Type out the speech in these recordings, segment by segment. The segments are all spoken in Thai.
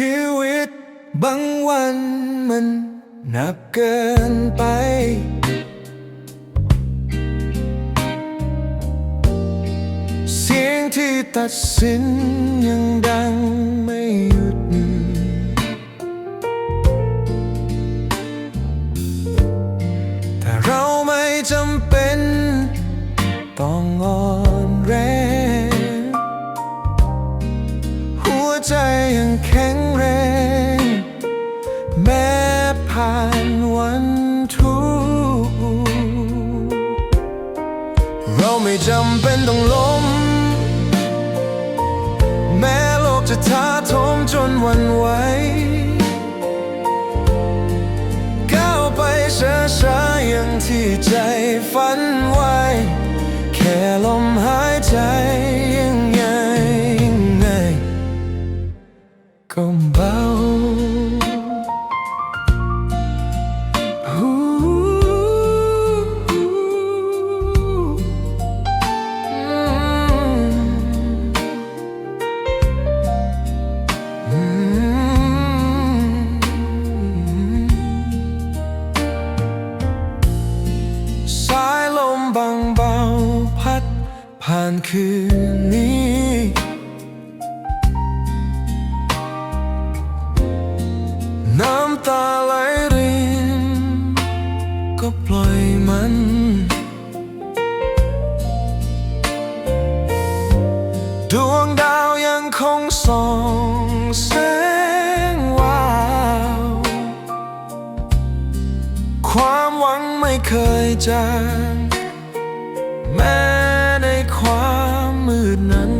ชีวิตบางวันมันหนักเกินไป เสียงที่ตัดสินยังดังไม่หยุด แต่เราไม่จำเป็นต้องออ ใจยังแข็งแรง แม้ผ่านวันทุกข์เราไม่จำเป็นต้องล้ม แม้โลกจะท้าโถมจนวันไหวก้าวไปช้าๆอย่างที่ใจฝันไว้ ก็เบาสายลมบางเบาพัดผ่านคืนนี้ ส่องแสงวาว ความหวังไม่เคยจางแม้ในความมืดนั้น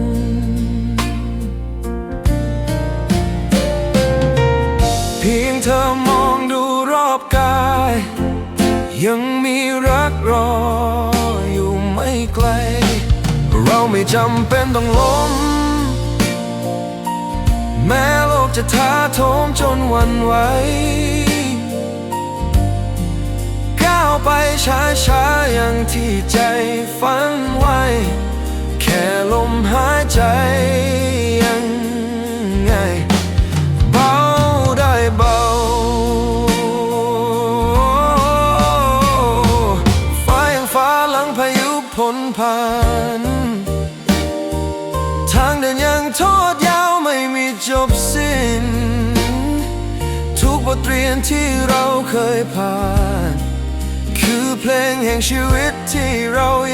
เพียงเธอมองดูรอบกาย ยังมีรักรออยู่ไม่ไกล เราไม่จำเป็นต้องล้ม แม้โลกจะท้าโถมจนวันไหวก้าวไปช้าๆอย่างที่ใจฝันไว้ แค่ลมหายใจยังไงเบาได้เบาฟ้ายังฟ้าหลังพายุพ้นผ่าน จบสิ้น ทุกบทเรียนที่เราเคยผ่าน คือเพลงแห่งชีวิตที่เรายอมรับมันเบาได้เบา